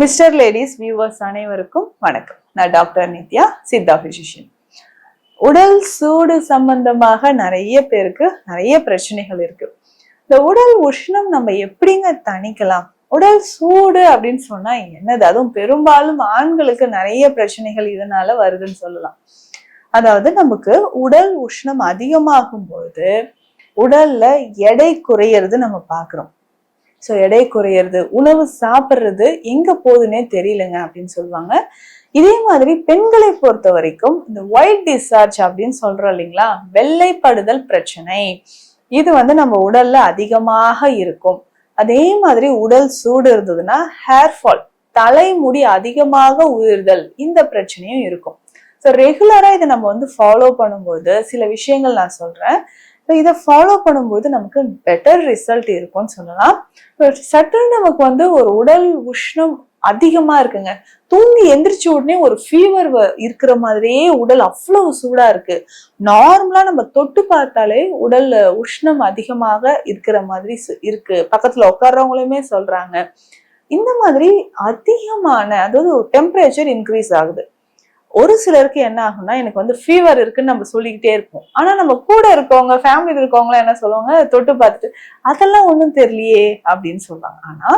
Mister ladies viewers அனைவருக்கும் வணக்கம். நான் டாக்டர் நித்யா சித்தா பிசிஷியன் உடல் சூடு சம்பந்தமாக நிறைய பேருக்கு நிறைய பிரச்சனைகள் இருக்கு. இந்த உடல் உஷ்ணம் நம்ம எப்படிங்க தணிக்கலாம்? உடல் சூடு அப்படின்னு சொன்னா என்னது? அதுவும் பெரும்பாலும் ஆண்களுக்கு நிறைய பிரச்சனைகள் இதனால வருதுன்னு சொல்லலாம். அதாவது நமக்கு உடல் உஷ்ணம் அதிகமாகும் பொழுது உடல்ல எடை குறையிறது நம்ம பார்க்கிறோம். ஸோ எடை குறையிறது உணவு சாப்பிட்றது எங்க போகுதுன்னே தெரியலங்க அப்படின்னு சொல்லுவாங்க. இதே மாதிரி பெண்களை பொறுத்த வரைக்கும் இந்த ஒயிட் டிஸ்சார்ஜ் அப்படின்னு சொல்றோம் இல்லைங்களா? வெள்ளைப்படுதல் பிரச்சனை. இது வந்து நம்ம உடல்ல அதிகமாக இருக்கும். அதே மாதிரி உடல் சூடு இருந்ததுன்னா ஹேர் ஃபால் தலைமுடி அதிகமாக உயிர்தல் இந்த பிரச்சனையும் இருக்கும். ஸோ ரெகுலரா இதை நம்ம வந்து ஃபாலோ பண்ணும்போது சில விஷயங்கள் நான் சொல்றேன். ஸோ இதை ஃபாலோ பண்ணும்போது நமக்கு பெட்டர் ரிசல்ட் இருக்கும்னு சொல்லலாம். சட்டுன்னு நமக்கு வந்து ஒரு உடல் உஷ்ணம் அதிகமாக இருக்குங்க. தூங்கி எந்திரிச்ச உடனே ஒரு ஃபீவர் இருக்கிற மாதிரியே உடல் அவ்வளவு சூடாக இருக்கு. நார்மலாக நம்ம தொட்டு பார்த்தாலே உடல் உஷ்ணம் அதிகமாக இருக்கிற மாதிரி சு- இருக்கு. பக்கத்தில் உட்கார்றவங்களுமே சொல்றாங்க. இந்த மாதிரி அதிகமான அதாவது டெம்பரேச்சர் இன்க்ரீஸ் ஆகுது. ஒரு சிலருக்கு என்ன ஆகும்னா எனக்கு வந்து ஃபீவர் இருக்குன்னு நம்ம சொல்லிக்கிட்டே இருப்போம். ஆனா நம்ம கூட இருக்கவங்க ஃபேமிலியில் இருக்கவங்களாம் என்ன சொல்லுவாங்க தொட்டு பார்த்துட்டு அதெல்லாம் ஒன்றும் தெரியலையே அப்படின்னு சொல்லுவாங்க. ஆனா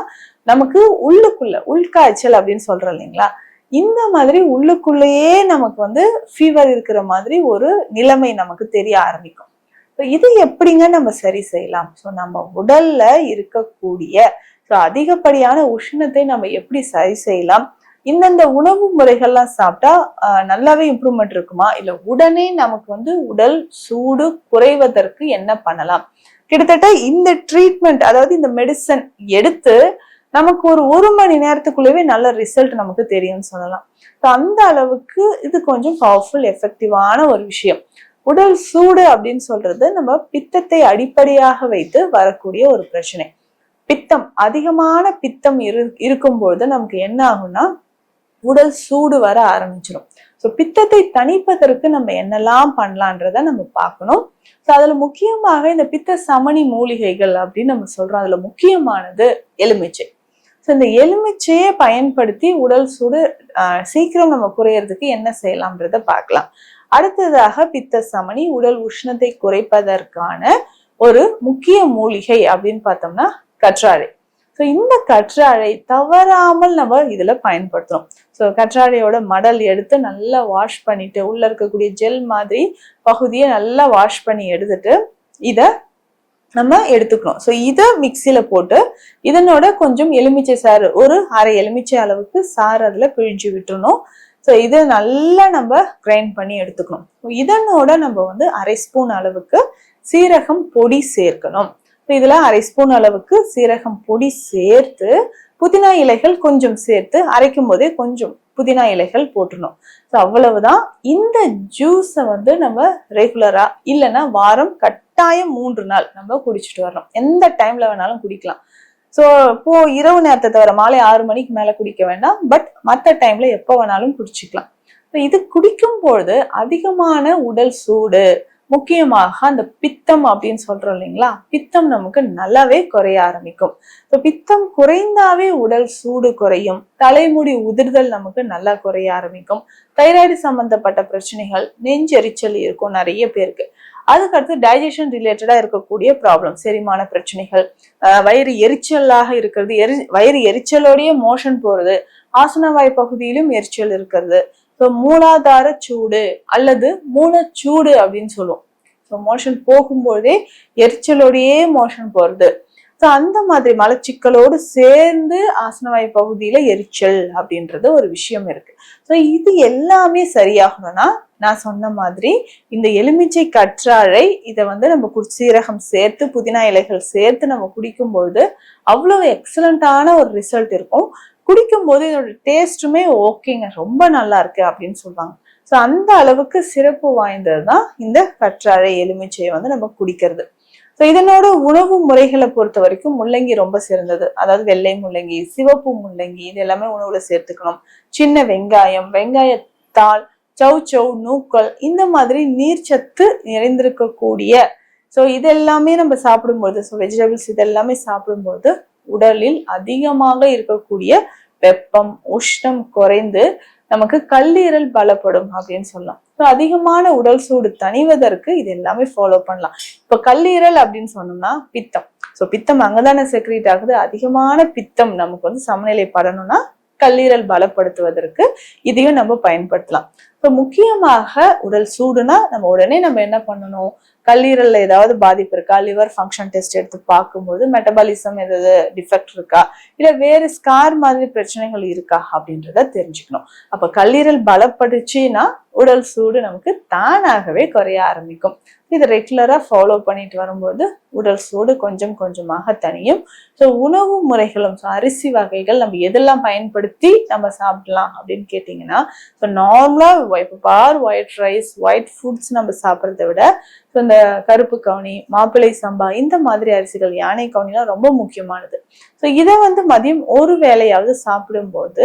நமக்கு உள்ளுக்குள்ள உள்காய்ச்சல் அப்படின்னு சொல்றோம் இல்லைங்களா? இந்த மாதிரி உள்ளுக்குள்ளேயே நமக்கு வந்து ஃபீவர் இருக்கிற மாதிரி ஒரு நிலைமை நமக்கு தெரிய ஆரம்பிக்கும். ஸோ இது எப்படிங்க நம்ம சரி செய்யலாம்? ஸோ நம்ம உடல்ல இருக்கக்கூடிய ஸோ அதிகப்படியான உஷ்ணத்தை நம்ம எப்படி சரி செய்யலாம்? இந்தந்த உணவு முறைகள்லாம் சாப்பிட்டா நல்லாவே இம்ப்ரூவ்மெண்ட் இருக்குமா? இல்ல உடனே நமக்கு வந்து உடல் சூடு குறைவதற்கு என்ன பண்ணலாம்? கிட்டத்தட்ட இந்த ட்ரீட்மெண்ட் அதாவது இந்த மெடிசன் எடுத்து நமக்கு ஒரு ஒரு மணி நேரத்துக்குள்ளவே நல்ல ரிசல்ட் நமக்கு தெரியும்னு சொல்லலாம். ஸோ அந்த அளவுக்கு இது கொஞ்சம் பவர்ஃபுல் எஃபெக்டிவான ஒரு விஷயம். உடல் சூடு அப்படின்னு சொல்றது நம்ம பித்தத்தை அடிப்படையாக வைத்து வரக்கூடிய ஒரு பிரச்சனை. பித்தம் அதிகமான பித்தம் இரு இருக்கும்பொழுது நமக்கு என்ன ஆகும்னா உடல் சூடு வர ஆரம்பிச்சிடும் ஸோ பித்தத்தை தணிப்பதற்கு நம்ம என்னெல்லாம் பண்ணலான்றத நம்ம பார்க்கணும். ஸோ அதில் முக்கியமாக இந்த பித்த சமணி மூலிகைகள் அப்படின்னு நம்ம சொல்றோம். அதில் முக்கியமானது எலுமிச்சை. ஸோ இந்த எலுமிச்சையை பயன்படுத்தி உடல் சூடு ஆஹ், சீக்கிரம் நம்ம குறையறதுக்கு என்ன செய்யலாம்ன்றத பார்க்கலாம். அடுத்ததாக பித்த சமணி உடல் உஷ்ணத்தை குறைப்பதற்கான ஒரு முக்கிய மூலிகை அப்படின்னு பார்த்தோம்னா கற்றாழை. ஸோ இந்த கற்றாழை தவறாமல் நம்ம இதில் பயன்படுத்துகிறோம் ஸோ கற்றாழையோட மடல் எடுத்து நல்லா வாஷ் பண்ணிட்டு உள்ள இருக்கக்கூடிய ஜெல் மாதிரி பகுதியை நல்லா வாஷ் பண்ணி எடுத்துட்டு இதை நம்ம எடுத்துக்கணும் ஸோ இதை மிக்சியில் போட்டு இதனோட கொஞ்சம் எலுமிச்சை சாறு ஒரு அரை எலுமிச்சை அளவுக்கு சாறு அதில் பிழிஞ்சு விட்டுணும் ஸோ இதை நல்லா நம்ம கிரைண்ட் பண்ணி எடுத்துக்கணும். இதனோட நம்ம வந்து அரை ஸ்பூன் அளவுக்கு சீரகம் பொடி சேர்க்கணும். இதில் அரை ஸ்பூன் அளவுக்கு சீரகம் பொடி சேர்த்து புதினா இலைகள் கொஞ்சம் சேர்த்து அரைக்கும் போதே கொஞ்சம் புதினா இலைகள் போட்டுடணும். ஸோ அவ்வளவுதான். இந்த ஜூஸை வந்து நம்ம ரெகுலராக இல்லைன்னா வாரம் கட்டாயம் மூன்று நாள் நம்ம குடிச்சிட்டு வரணும். எந்த டைமில் வேணாலும் குடிக்கலாம். ஸோ இப்போ இரவு நேரத்தை தவிர மாலை ஆறு மணிக்கு மேலே குடிக்க வேண்டாம். பட் மற்ற டைமில் எப்போ வேணாலும் குடிச்சிக்கலாம். ஸோ இது குடிக்கும் பொழுது அதிகமான உடல் சூடு முக்கியமாக அந்த பித்தம் அப்படின்னு சொல்றோம் இல்லைங்களா? பித்தம் நமக்கு நல்லாவே குறைய ஆரம்பிக்கும். இப்போ பித்தம் குறைந்தாவே உடல் சூடு குறையும். தலைமுடி உதிர்தல் நமக்கு நல்லா குறைய ஆரம்பிக்கும். தைராய்டு சம்பந்தப்பட்ட பிரச்சனைகள் நெஞ்செரிச்சல் இருக்கும் நிறைய பேருக்கு. அதுக்கடுத்து டைஜஷன் ரிலேட்டடாக இருக்கக்கூடிய ப்ராப்ளம் செரிமான பிரச்சனைகள். ஆஹ் வயிறு எரிச்சலாக இருக்கிறது. எரி வயிறு எரிச்சலோடைய மோஷன் போகிறது ஆசனவாய் பகுதியிலும் எரிச்சல் இருக்கிறது. ஸோ மூலாதார சூடு அல்லது மூலச்சூடு அப்படின்னு சொல்லுவோம். ஸோ மோஷன் போகும்போதே எரிச்சலோடையே மோஷன் போகிறது ஸோ அந்த மாதிரி மலச்சிக்கலோடு சேர்ந்து ஆசனவாய் பகுதியில எரிச்சல் அப்படின்றது ஒரு விஷயம் இருக்கு. ஸோ இது எல்லாமே சரியாகணும்னா நான் சொன்ன மாதிரி இந்த எலுமிச்சை கற்றாழை இதை வந்து நம்ம குச்சீரகம் சீரகம் சேர்த்து புதினா இலைகள் சேர்த்து நம்ம குடிக்கும் அவ்வளோ எக்ஸலண்ட்டான ஒரு ரிசல்ட் இருக்கும். குடிக்கும் போது இதோட டேஸ்ட்டுமே ஓகேங்க. ரொம்ப நல்லா இருக்கு அப்படின்னு சொல்லுவாங்க. ஸோ அந்த அளவுக்கு சிறப்பு வாய்ந்தது தான் இந்த கற்றாழை எலுமிச்சையை வந்து நம்ம குடிக்கிறது. ஸோ இதனோட உணவு முறைகளை பொறுத்த வரைக்கும் முள்ளங்கி ரொம்ப சிறந்தது. அதாவது வெள்ளை முள்ளங்கி சிவப்பு முள்ளங்கி இது எல்லாமே உணவுல சேர்த்துக்கணும். சின்ன வெங்காயம் வெங்காயத்தாள் சௌ சௌ நூக்கல் இந்த மாதிரி நீர்ச்சத்து நிறைந்திருக்கக்கூடிய. ஸோ இதெல்லாமே நம்ம சாப்பிடும்போது ஸோ வெஜிடபிள்ஸ் இதெல்லாமே சாப்பிடும்போது உடலில் அதிகமாக இருக்கக்கூடிய வெப்பம் உஷ்ணம் குறைந்து நமக்கு கல்லீரல் பலப்படும் அப்படின்னு சொல்லலாம். ஸோ அதிகமான உடல் சூடு தணிவதற்கு இது எல்லாமே ஃபாலோ பண்ணலாம். இப்போ கல்லீரல் அப்படின்னு சொன்னோம்னா பித்தம். ஸோ பித்தம் அங்கதானே செக்ரேட் ஆகுது. அதிகமான பித்தம் நமக்கு வந்து சமநிலைப்படணும்னா கல்லீரல் பலப்படுத்துவதற்கு இதையும் நம்ம பயன்படுத்தலாம். இப்போ முக்கியமாக உடல் சூடுனா நம்ம உடனே நம்ம என்ன பண்ணணும்? கல்லீரல்ல ஏதாவது பாதிப்பு இருக்கா? லிவர் ஃபங்க்ஷன் டெஸ்ட் எடுத்து பார்க்கும்போது மெட்டபாலிசம் ஏதாவது டிஃபெக்ட் இருக்கா? இல்ல வேறு ஸ்கார் மாதிரி பிரச்சனைகள் இருக்கா? அப்படின்றத தெரிஞ்சுக்கணும். அப்ப கல்லீரல் பலப்படுச்சுன்னா உடல் சூடு நமக்கு தானாகவே குறைய ஆரம்பிக்கும். இது ரெகுலரா ஃபாலோ பண்ணிட்டு வரும்போது உடல் சூடு கொஞ்சம் கொஞ்சமாக தனியும் ஸோ உணவு முறைகளும் ஸோ அரிசி வகைகள் நம்ம எதெல்லாம் பயன்படுத்தி நம்ம சாப்பிடலாம் அப்படின்னு கேட்டிங்கன்னா ஸோ நார்மலாக இப்போ for white rice white foods நம்ம சாப்பிட்றத விட ஸோ இந்த கருப்பு கவுனி மாப்பிள்ளை சம்பா இந்த மாதிரி அரிசிகள் யானை கவுனிலாம் ரொம்ப முக்கியமானது. ஸோ இதை வந்து மதியம் ஒரு வேலையாவது சாப்பிடும்போது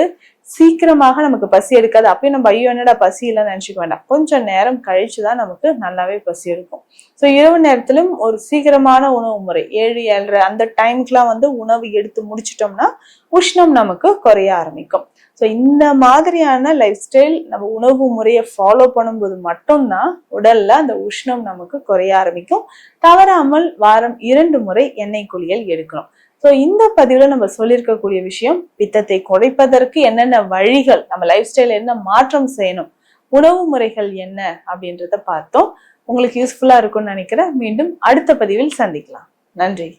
சீக்கிரமாக நமக்கு பசி எடுக்காது. அப்பயும் நம்ம ஐயோ என்னடா பசி இல்லைன்னு நினச்சிக்க வேண்டாம். கொஞ்சம் நேரம் கழிச்சு தான் நமக்கு நல்லாவே பசி எடுக்கும். ஸோ இரவு நேரத்திலும் ஒரு சீக்கிரமான உணவு முறை ஏழு ஏழரை அந்த டைமுக்குலாம் வந்து உணவு எடுத்து முடிச்சிட்டோம்னா உஷ்ணம் நமக்கு குறைய ஆரம்பிக்கும். ஸோ இந்த மாதிரியான லைஃப் ஸ்டைல் நம்ம உணவு முறையை ஃபாலோ பண்ணும்போது மட்டும்தான் உடல்ல அந்த உஷ்ணம் நமக்கு குறைய ஆரம்பிக்கும். தவறாமல் வாரம் இரண்டு முறை எண்ணெய் குளியல் எடுக்கணும். ஸோ இந்த பதிவில் நம்ம சொல்லியிருக்கக்கூடிய விஷயம் பித்தத்தை குறைப்பதற்கு என்னென்ன வழிகள் நம்ம லைஃப் ஸ்டைல் என்ன மாற்றம் செய்யணும் உணவு முறைகள் என்ன அப்படின்றத பார்த்தோம். உங்களுக்கு யூஸ்ஃபுல்லா இருக்கும்னு நினைக்கிறேன். மீண்டும் அடுத்த பதிவில் சந்திக்கலாம். நன்றி.